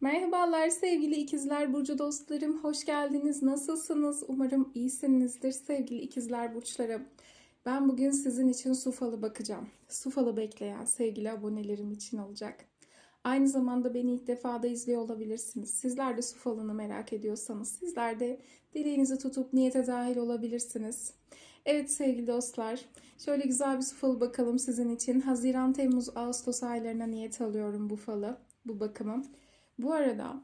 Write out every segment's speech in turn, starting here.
Merhabalar sevgili ikizler burcu dostlarım. Hoş geldiniz. Nasılsınız? Umarım iyisinizdir sevgili ikizler burçları. Ben bugün sizin için su falı bakacağım. Su falı bekleyen sevgili abonelerim için olacak. Aynı zamanda beni ilk defa da izliyor olabilirsiniz. Sizler de su falını merak ediyorsanız sizler de dileğinizi tutup niyete dahil olabilirsiniz. Evet sevgili dostlar, şöyle güzel bir su bakalım sizin için. Haziran, Temmuz, Ağustos aylarına niyet alıyorum bu falı, bu bakımı. Bu arada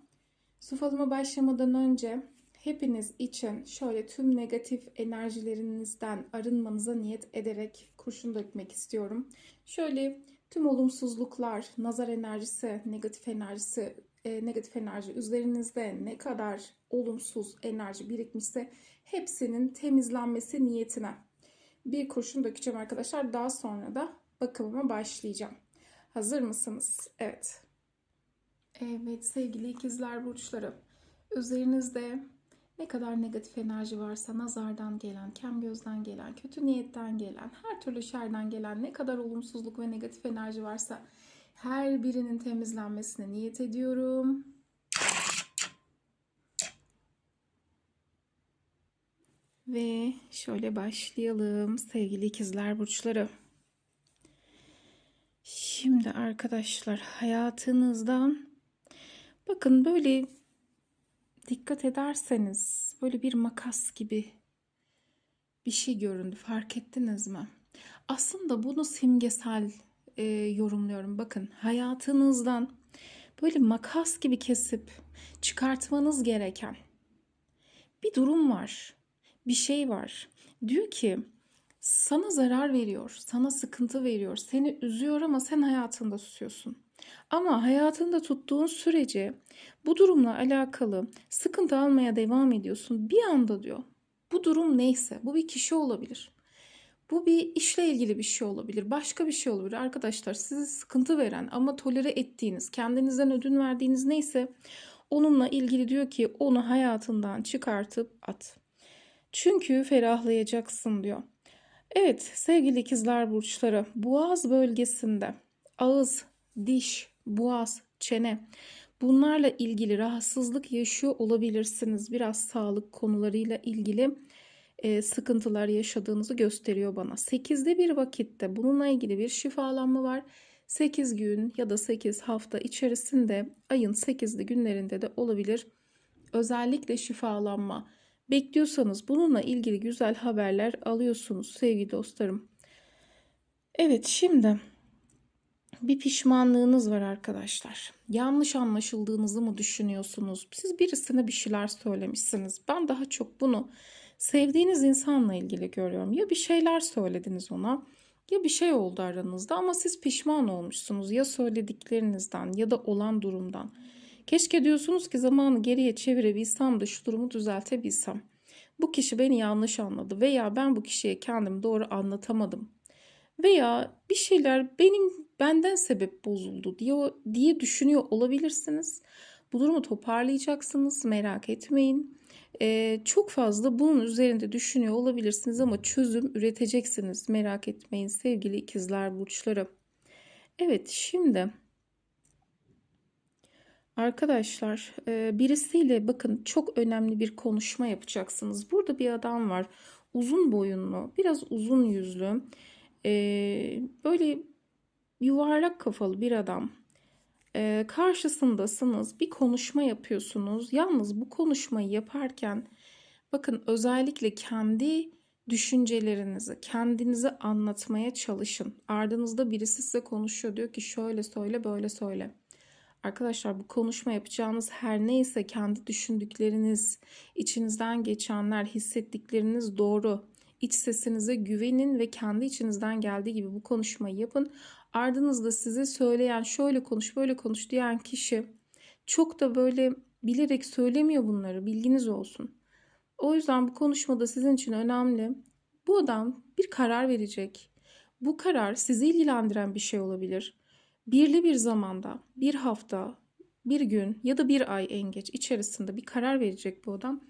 su falıma başlamadan önce hepiniz için şöyle tüm negatif enerjilerinizden arınmanıza niyet ederek kurşun dökmek istiyorum. Şöyle tüm olumsuzluklar, nazar enerjisi, negatif enerjisi, e, negatif enerji üzerinizde ne kadar olumsuz enerji birikmişse hepsinin temizlenmesi niyetine bir kurşun dökeceğim arkadaşlar. Daha sonra da bakımıma başlayacağım. Hazır mısınız? Evet. Evet sevgili ikizler burçları. Üzerinizde ne kadar negatif enerji varsa nazardan gelen, kem gözden gelen, kötü niyetten gelen, her türlü şerden gelen ne kadar olumsuzluk ve negatif enerji varsa her birinin temizlenmesine niyet ediyorum. Ve şöyle başlayalım sevgili ikizler burçları. Şimdi arkadaşlar hayatınızdan bakın böyle dikkat ederseniz böyle bir makas gibi bir şey göründü. Fark ettiniz mi? Aslında bunu simgesel e, yorumluyorum. Bakın hayatınızdan böyle makas gibi kesip çıkartmanız gereken bir durum var. Bir şey var. Diyor ki sana zarar veriyor, sana sıkıntı veriyor, seni üzüyor ama sen hayatında tutuyorsun. Ama hayatında tuttuğun sürece bu durumla alakalı sıkıntı almaya devam ediyorsun. Bir anda diyor bu durum neyse bu bir kişi olabilir. Bu bir işle ilgili bir şey olabilir. Başka bir şey olabilir. Arkadaşlar sizi sıkıntı veren ama tolere ettiğiniz, kendinizden ödün verdiğiniz neyse onunla ilgili diyor ki onu hayatından çıkartıp at. Çünkü ferahlayacaksın diyor. Evet sevgili ikizler burçları boğaz bölgesinde ağız, diş, boğaz, çene bunlarla ilgili rahatsızlık yaşıyor olabilirsiniz. Biraz sağlık konularıyla ilgili e, sıkıntılar yaşadığınızı gösteriyor bana. 8'de bir vakitte bununla ilgili bir şifalanma var. 8 gün ya da 8 hafta içerisinde ayın 8'li günlerinde de olabilir. Özellikle şifalanma bekliyorsanız bununla ilgili güzel haberler alıyorsunuz sevgili dostlarım. Evet şimdi bir pişmanlığınız var arkadaşlar. Yanlış anlaşıldığınızı mı düşünüyorsunuz? Siz birisine bir şeyler söylemişsiniz. Ben daha çok bunu sevdiğiniz insanla ilgili görüyorum. Ya bir şeyler söylediniz ona ya bir şey oldu aranızda ama siz pişman olmuşsunuz ya söylediklerinizden ya da olan durumdan. Keşke diyorsunuz ki zamanı geriye çevirebilsem de şu durumu düzeltebilsem. Bu kişi beni yanlış anladı veya ben bu kişiye kendim doğru anlatamadım. Veya bir şeyler benim benden sebep bozuldu diye, diye düşünüyor olabilirsiniz. Bu durumu toparlayacaksınız merak etmeyin. Ee, çok fazla bunun üzerinde düşünüyor olabilirsiniz ama çözüm üreteceksiniz merak etmeyin sevgili ikizler burçları. Evet şimdi Arkadaşlar e, birisiyle bakın çok önemli bir konuşma yapacaksınız. Burada bir adam var. Uzun boyunlu, biraz uzun yüzlü. E, böyle yuvarlak kafalı bir adam. E, karşısındasınız. Bir konuşma yapıyorsunuz. Yalnız bu konuşmayı yaparken bakın özellikle kendi düşüncelerinizi, kendinizi anlatmaya çalışın. Ardınızda birisi size konuşuyor. Diyor ki şöyle söyle, böyle söyle. Arkadaşlar bu konuşma yapacağınız her neyse kendi düşündükleriniz, içinizden geçenler, hissettikleriniz doğru. İç sesinize güvenin ve kendi içinizden geldiği gibi bu konuşmayı yapın. Ardınızda size söyleyen şöyle konuş böyle konuş diyen kişi çok da böyle bilerek söylemiyor bunları bilginiz olsun. O yüzden bu konuşmada sizin için önemli. Bu adam bir karar verecek. Bu karar sizi ilgilendiren bir şey olabilir birli bir zamanda, bir hafta, bir gün ya da bir ay en geç içerisinde bir karar verecek bu adam.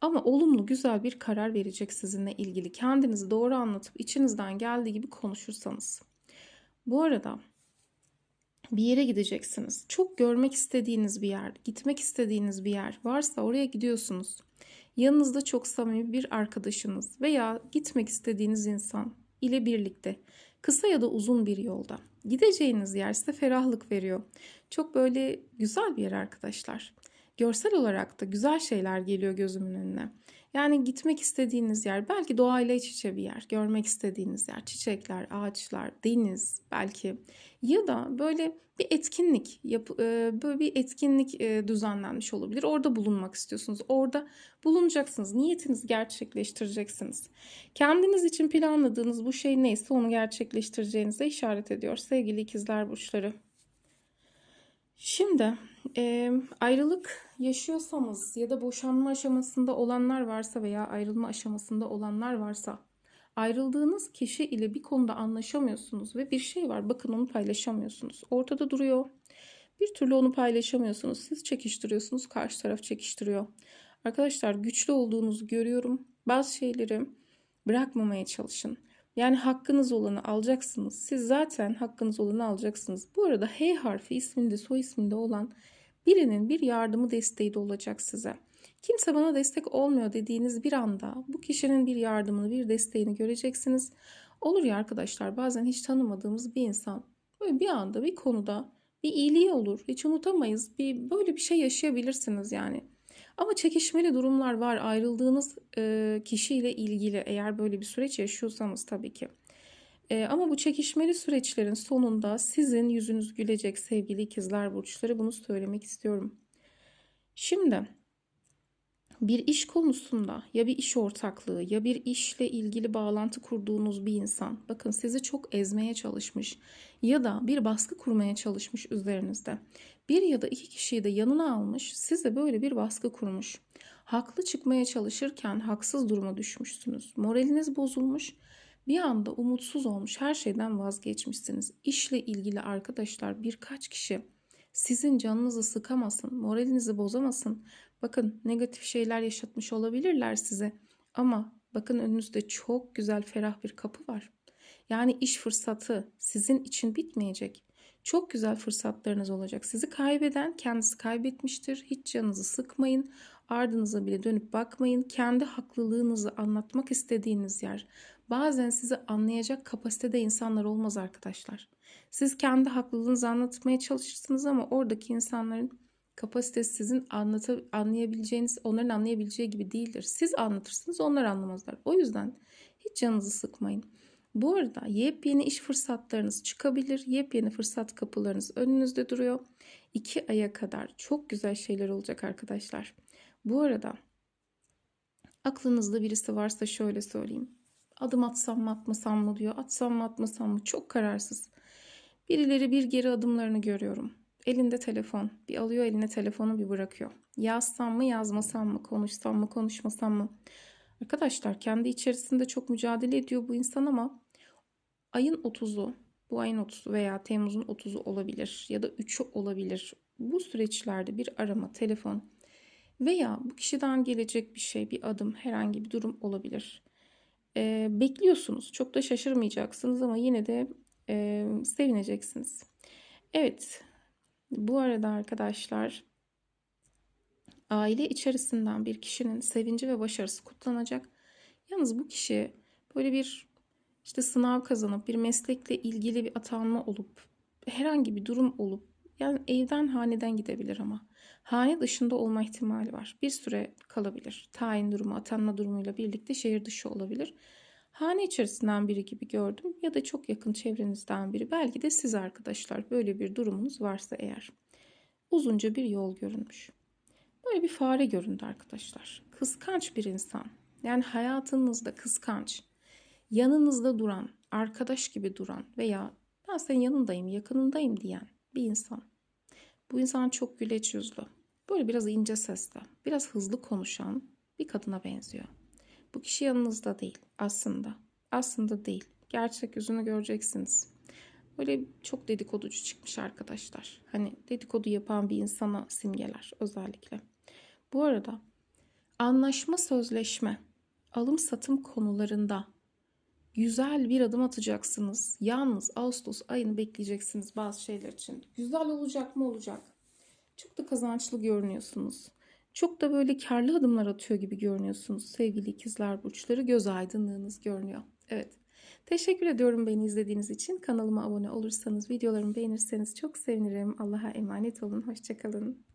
Ama olumlu güzel bir karar verecek sizinle ilgili. Kendinizi doğru anlatıp içinizden geldiği gibi konuşursanız. Bu arada bir yere gideceksiniz. Çok görmek istediğiniz bir yer, gitmek istediğiniz bir yer varsa oraya gidiyorsunuz. Yanınızda çok samimi bir arkadaşınız veya gitmek istediğiniz insan ile birlikte kısa ya da uzun bir yolda gideceğiniz yer size ferahlık veriyor. Çok böyle güzel bir yer arkadaşlar. Görsel olarak da güzel şeyler geliyor gözümün önüne. Yani gitmek istediğiniz yer belki doğayla iç içe bir yer. Görmek istediğiniz yer. Çiçekler, ağaçlar, deniz belki. Ya da böyle bir etkinlik, yap, e, böyle bir etkinlik e, düzenlenmiş olabilir. Orada bulunmak istiyorsunuz. Orada bulunacaksınız. Niyetinizi gerçekleştireceksiniz. Kendiniz için planladığınız bu şey neyse onu gerçekleştireceğinize işaret ediyor sevgili ikizler burçları. Şimdi e, ayrılık yaşıyorsanız ya da boşanma aşamasında olanlar varsa veya ayrılma aşamasında olanlar varsa ayrıldığınız kişi ile bir konuda anlaşamıyorsunuz ve bir şey var bakın onu paylaşamıyorsunuz. Ortada duruyor. Bir türlü onu paylaşamıyorsunuz. Siz çekiştiriyorsunuz, karşı taraf çekiştiriyor. Arkadaşlar güçlü olduğunuzu görüyorum. Bazı şeyleri bırakmamaya çalışın. Yani hakkınız olanı alacaksınız. Siz zaten hakkınız olanı alacaksınız. Bu arada H harfi isminde, soy isminde olan birinin bir yardımı desteği de olacak size. Kimse bana destek olmuyor dediğiniz bir anda bu kişinin bir yardımını, bir desteğini göreceksiniz. Olur ya arkadaşlar bazen hiç tanımadığımız bir insan böyle bir anda bir konuda bir iyiliği olur. Hiç unutamayız. Bir böyle bir şey yaşayabilirsiniz yani. Ama çekişmeli durumlar var ayrıldığınız e, kişiyle ilgili eğer böyle bir süreç yaşıyorsanız tabii ki. E, ama bu çekişmeli süreçlerin sonunda sizin yüzünüz gülecek sevgili ikizler burçları bunu söylemek istiyorum. Şimdi bir iş konusunda ya bir iş ortaklığı ya bir işle ilgili bağlantı kurduğunuz bir insan bakın sizi çok ezmeye çalışmış ya da bir baskı kurmaya çalışmış üzerinizde. Bir ya da iki kişiyi de yanına almış size böyle bir baskı kurmuş. Haklı çıkmaya çalışırken haksız duruma düşmüşsünüz. Moraliniz bozulmuş. Bir anda umutsuz olmuş her şeyden vazgeçmişsiniz. İşle ilgili arkadaşlar birkaç kişi sizin canınızı sıkamasın, moralinizi bozamasın. Bakın negatif şeyler yaşatmış olabilirler size. Ama bakın önünüzde çok güzel ferah bir kapı var. Yani iş fırsatı sizin için bitmeyecek. Çok güzel fırsatlarınız olacak. Sizi kaybeden kendisi kaybetmiştir. Hiç canınızı sıkmayın. Ardınıza bile dönüp bakmayın. Kendi haklılığınızı anlatmak istediğiniz yer. Bazen sizi anlayacak kapasitede insanlar olmaz arkadaşlar. Siz kendi haklılığınızı anlatmaya çalışırsınız ama oradaki insanların kapasitesi sizin anlatı, anlayabileceğiniz, onların anlayabileceği gibi değildir. Siz anlatırsınız, onlar anlamazlar. O yüzden hiç canınızı sıkmayın. Bu arada yepyeni iş fırsatlarınız çıkabilir. Yepyeni fırsat kapılarınız önünüzde duruyor. İki aya kadar çok güzel şeyler olacak arkadaşlar. Bu arada aklınızda birisi varsa şöyle söyleyeyim. Adım atsam mı atmasam mı diyor. Atsam mı atmasam mı çok kararsız. Birileri bir geri adımlarını görüyorum. Elinde telefon. Bir alıyor eline telefonu bir bırakıyor. Yazsam mı yazmasam mı konuşsam mı konuşmasam mı? Arkadaşlar kendi içerisinde çok mücadele ediyor bu insan ama ayın 30'u bu ayın 30'u veya Temmuz'un 30'u olabilir ya da 3'ü olabilir. Bu süreçlerde bir arama, telefon veya bu kişiden gelecek bir şey, bir adım, herhangi bir durum olabilir. Ee, bekliyorsunuz. Çok da şaşırmayacaksınız ama yine de e, sevineceksiniz. Evet. Bu arada arkadaşlar aile içerisinden bir kişinin sevinci ve başarısı kutlanacak. Yalnız bu kişi böyle bir işte sınav kazanıp bir meslekle ilgili bir atanma olup herhangi bir durum olup yani evden haneden gidebilir ama hane dışında olma ihtimali var. Bir süre kalabilir. Tayin durumu, atanma durumuyla birlikte şehir dışı olabilir. Hane içerisinden biri gibi gördüm ya da çok yakın çevrenizden biri. Belki de siz arkadaşlar böyle bir durumunuz varsa eğer. Uzunca bir yol görünmüş. Böyle bir fare göründü arkadaşlar. Kıskanç bir insan. Yani hayatınızda kıskanç, yanınızda duran, arkadaş gibi duran veya ben senin yanındayım, yakınındayım diyen bir insan. Bu insan çok güleç yüzlü. Böyle biraz ince sesli, biraz hızlı konuşan bir kadına benziyor. Bu kişi yanınızda değil aslında. Aslında değil. Gerçek yüzünü göreceksiniz. Böyle çok dedikoducu çıkmış arkadaşlar. Hani dedikodu yapan bir insana simgeler özellikle. Bu arada anlaşma sözleşme, alım satım konularında güzel bir adım atacaksınız. Yalnız Ağustos ayını bekleyeceksiniz bazı şeyler için. Güzel olacak mı olacak. Çok da kazançlı görünüyorsunuz. Çok da böyle karlı adımlar atıyor gibi görünüyorsunuz sevgili ikizler burçları. Göz aydınlığınız görünüyor. Evet. Teşekkür ediyorum beni izlediğiniz için. Kanalıma abone olursanız, videolarımı beğenirseniz çok sevinirim. Allah'a emanet olun. Hoşçakalın.